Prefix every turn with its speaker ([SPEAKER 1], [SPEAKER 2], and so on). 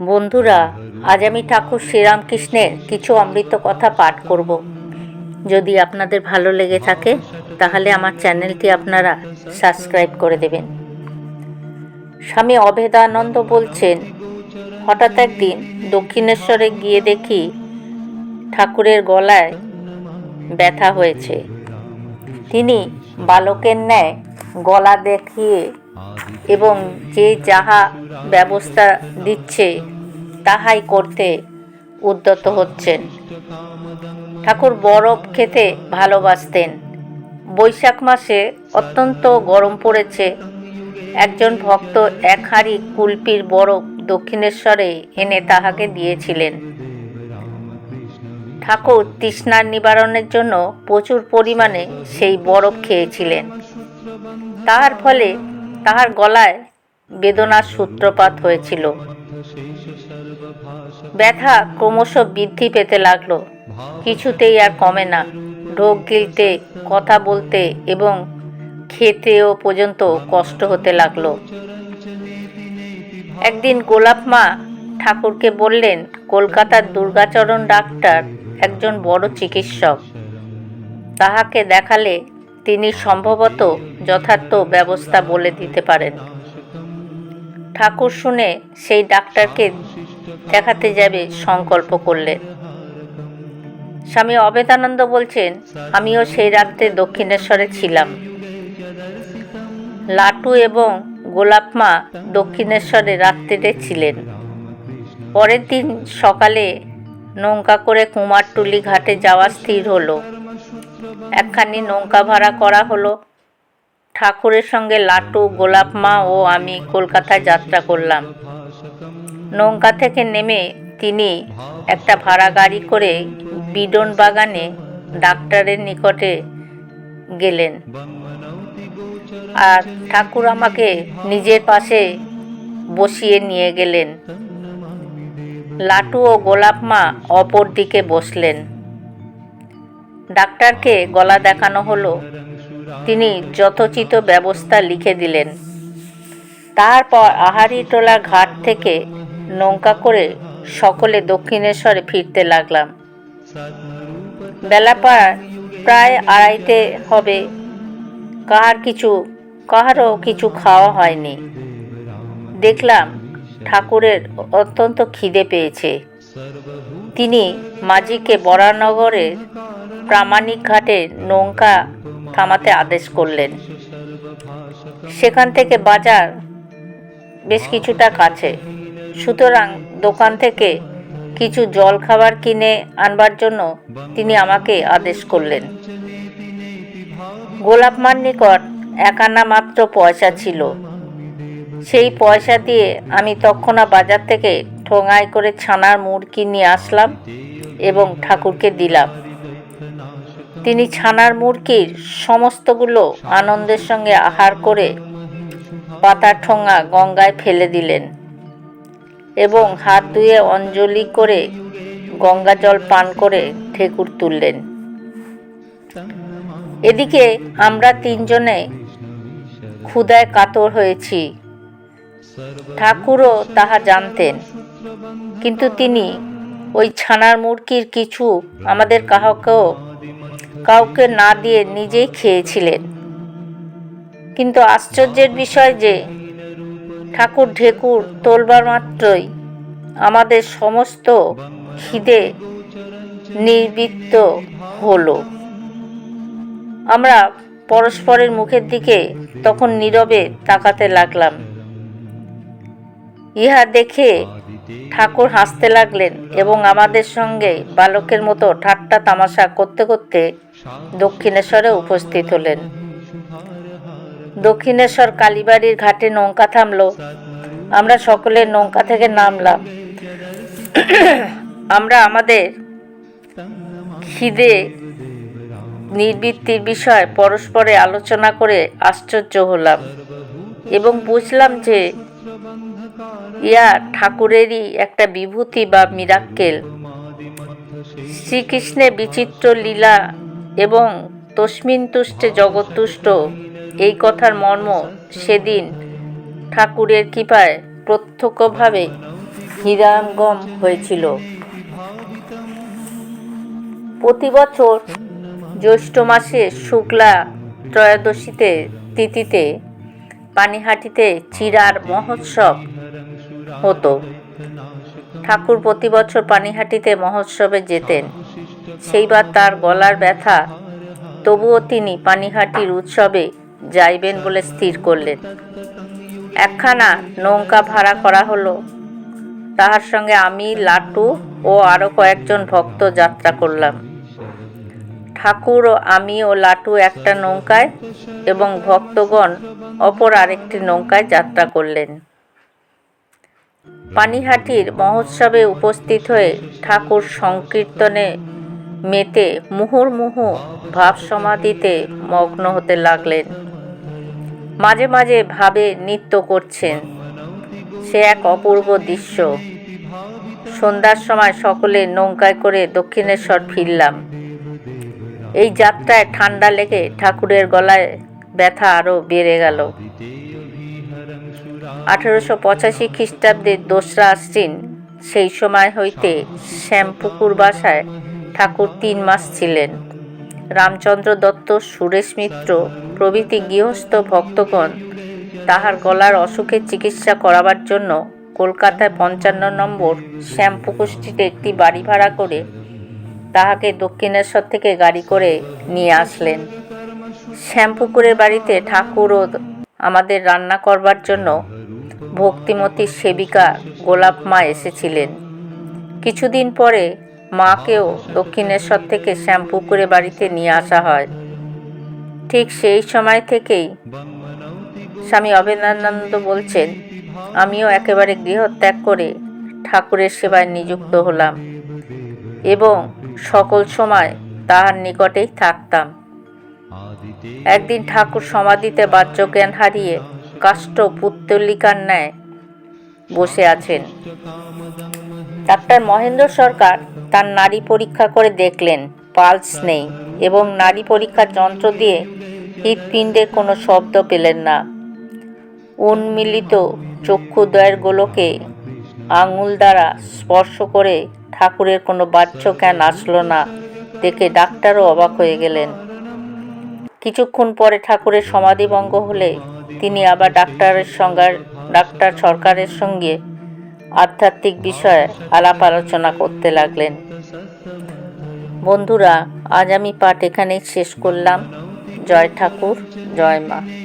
[SPEAKER 1] বন্ধুরা, আজ আমি ঠাকুর শ্রীরামকৃষ্ণের কিছু অমৃত কথা পাঠ করব। যদি আপনাদের ভালো লেগে থাকে, তাহলে আমার চ্যানেলটি আপনারা সাবস্ক্রাইব করে দেবেন। স্বামী অভেদানন্দ বলছেন, হঠাৎ একদিন দক্ষিণেশ্বরে গিয়ে দেখি ঠাকুরের গলায় ব্যথা হয়েছে। তিনি বালকের ন্যায় গলা দেখিয়ে এবং যে যাহা ব্যবস্থা দিচ্ছে, তাহাই করতে উদ্যত হচ্ছেন। ঠাকুর বরফ খেতে ভালোবাসতেন। বৈশাখ মাসে অত্যন্ত গরম পড়েছে। একজন ভক্ত এক হাঁড়ি কুলপির বরফ দক্ষিণেশ্বরে এনে তাহাকে দিয়েছিলেন। ঠাকুর তৃষ্ণার নিবারণের জন্য প্রচুর পরিমাণে সেই বরফ খেয়েছিলেন। তার ফলে তাহার গলায় বেদনার সূত্রপাত হয়েছিল। ব্যথা ক্রমশ বৃদ্ধি পেতে লাগল। কিছুতেই আর কমে না। ঢোক গিলতে, কথা বলতে এবং খেতেও পর্যন্ত কষ্ট হতে লাগল। একদিন গোলাপ মা ঠাকুরকে বললেন, কলকাতার দুর্গাচরণ ডাক্তার একজন বড় চিকিৎসক। তাহাকে দেখালে তিনি সম্ভবত যথার্থ ব্যবস্থা বলে দিতে পারেন। ঠাকুর শুনে সেই ডাক্তারকে দেখাতে যাবে সংকল্প করলেন। স্বামী অবেদানন্দ বলছেন, আমিও সেই রাত্রে দক্ষিণেশ্বরে ছিলাম। লাটু এবং গোলাপ মা দক্ষিণেশ্বরে রাত্রিতে ছিলেন। পরের দিন সকালে নৌকা করে কুমারটুলি ঘাটে যাওয়া স্থির হলো। একখানি নৌকা ভাড়া করা হলো। ঠাকুরের সঙ্গে লাটু, গোলাপ মা ও আমি কলকাতায় যাত্রা করলাম। নৌকা থেকে নেমে তিনি একটা ভাড়া গাড়ি করে বিডন বাগানে ডাক্তারের নিকটে গেলেন। আর ঠাকুর আমাকে নিজের পাশে বসিয়ে নিয়ে গেলেন। লাটু ও গোলাপ মা অপর দিকে বসলেন। ডাক্তারকে গলা দেখানো হলো তিনি যথোচিত ব্যবস্থা লিখে দিলেন। তারপর আহারিটোলা ঘাট থেকে নৌকা করে সকলে দক্ষিণেশ্বরে ফিরতে লাগলাম। বেলা পার প্রায় আড়াইতে হবে। কাহার কিছু, কাহারও কিছু খাওয়া হয়নি। দেখলাম ঠাকুরের অত্যন্ত খিদে পেয়েছে। তিনি মাঝিকে বরানগরের প্রামাণিক ঘাটে নৌকা থামাতে আদেশ করলেন। সেখান থেকে বাজার বেশ কিছুটা কাছে। সুতরাং দোকান থেকে কিছু জল খাবার কিনে আনবার জন্য তিনি আমাকে আদেশ করলেন। গোলাপমার নিকট একানা মাত্র পয়সা ছিল। সেই পয়সা দিয়ে আমি তৎক্ষণা বাজার থেকে ঠোঙায় করে ছানার মুরগি নিয়ে আসলাম এবং ঠাকুরকে দিলাম। তিনি ছানার মুরগির সমস্তগুলো আনন্দের সঙ্গে আহার করে পাতার ঠোঙা গঙ্গায় ফেলে দিলেন এবং হাত ধুয়ে অঞ্জলি করে গঙ্গা জল পান করে ঠেকুর তুললেন। এদিকে আমরা তিনজনে ক্ষুদায় কাতর হয়েছি। ঠাকুরও তাহা জানতেন, কিন্তু তিনি ওই ছানার মুরগির কিছু আমাদের কাহাকেও কাউকে না দিয়ে নিজেই খেয়েছিলেন। কিন্তু আশ্চর্যের বিষয় যে, ঠাকুর ঢেকুর তোলবার মাত্রই আমাদের সমস্ত খিদে নির্বৃত্ত হলো। আমরা পরস্পরের মুখের দিকে তখন নীরবে তাকাতে লাগলাম। ইহা দেখে ঠাকুর হাসতে লাগলেন এবং আমাদের সঙ্গে বালকের মতো ঠাট্টা তামাশা করতে করতে দক্ষিণেশ্বরে উপস্থিত হলেন। দক্ষিণেশ্বর কালীবাড়ির ঘাটে নৌকা থামল। আমরা সকলে নৌকা থেকে নামলাম। আমরা আমাদের খিদে নির্বৃত্তির বিষয় পরস্পরে আলোচনা করে আশ্চর্য হলাম এবং বুঝলাম যে ইয়া ঠাকুরেরই একটা বিভূতি বা মিরাক্কেল। শ্রীকৃষ্ণের বিচিত্র লীলা এবং তস্মিন তুষ্টে জগৎতুষ্ট এই কথার মর্ম সেদিন ঠাকুরের কৃপায় প্রত্যক্ষভাবে হীরাঙ্গম হয়েছিল। প্রতি বছর জ্যৈষ্ঠ মাসে শুক্লা ত্রয়োদশীতে তিথিতে পানিহাটিতে চিরার মহোৎসব হতো। ঠাকুর প্রতি বছর পানিহাটিতে মহোৎসবে যেতেন। সেইবার তার গলার ব্যথা। তবুও তিনি পানিহাটির উৎসবে যাইবেন বলে স্থির করলেন। একখানা নৌকা ভাড়া করা হলো। তাহার সঙ্গে আমি, লাটু ও আরও কয়েকজন ভক্ত যাত্রা করলাম। ঠাকুর ও আমি ও লাটু একটা নৌকায় এবং ভক্তগণ অপর আরেকটি নৌকায় যাত্রা করলেন। পানিহাটির মহোৎসবে উপস্থিত হয়ে ঠাকুর সংকীর্তনে মেতে মুহুর্মুহু ভাব সমাধিতে মগ্ন হতে লাগলেন। মাঝে মাঝে ভাবে নৃত্য করছেন। সে এক অপূর্ব দৃশ্য। সন্ধ্যার সময় সকলে নৌকায় করে দক্ষিণেশ্বর ফিরলাম। এই যাত্রায় ঠান্ডা লেগে ঠাকুরের গলায় ব্যথা আরও বেড়ে গেল। আঠেরোশো পঁচাশি খ্রিস্টাব্দের দোসরা আশ্বিন, সেই সময় হইতে শ্যামপুকুর বাসায় ঠাকুর তিন মাস ছিলেন। রামচন্দ্র দত্ত, সুরেশ মিত্র, প্রভৃতি গৃহস্থ ভক্তগণ তাহার গলার অসুখের চিকিৎসা করাবার জন্য কলকাতায় পঞ্চান্ন নম্বর শ্যামপুকুর স্ট্রিটে একটি বাড়ি ভাড়া করে তাহাকে দক্ষিণেশ্বর থেকে গাড়ি করে নিয়ে আসলেন। শ্যামপুকুরের বাড়িতে ঠাকুর ও আমাদের রান্না করবার জন্য ভক্তিমতী সেবিকা গোলাপ মা এসেছিলেন। কিছুদিন পরে মাকেও দক্ষিণেশ্বর থেকে শ্যামপুকুরে বাড়িতে নিয়ে আসা হয়। ঠিক সেই সময় থেকেই স্বামী অভেদানন্দ বলছেন, আমিও একেবারে গৃহত্যাগ করে ঠাকুরের সেবায় নিযুক্ত হলাম। এবং সকল সময় তাহার নিকটেই থাকতাম। একদিন ঠাকুর সমাধিতে বাহ্য জ্ঞান হারিয়ে কাষ্ঠ পুত্তলিকার ন্যায় বসে আছেন। ডাক্তার মহেন্দ্র সরকার তার নারী পরীক্ষা করে দেখলেন, পালস নেই এবং নারী পরীক্ষার যন্ত্র দিয়ে হৃৎপিণ্ডের কোনো শব্দ পেলেন না। উন্মিলিত চক্ষুদ্বয়ের গোলকে আঙুল দ্বারা স্পর্শ করে ঠাকুরের কোনো বাহ্য জ্ঞান আসলো না দেখে ডাক্তারও অবাক হয়ে গেলেন। কিছুক্ষণ পরে ঠাকুরের সমাধিভঙ্গ হলে তিনি আবার ডাক্তারের সঙ্গে, ডাক্তার সরকারের সঙ্গে আধ্যাত্মিক বিষয়ে আলাপ আলোচনা করতে লাগলেন। বন্ধুরা, আজ আমি পাঠ এখানেই শেষ করলাম। জয় ঠাকুর, জয় মা।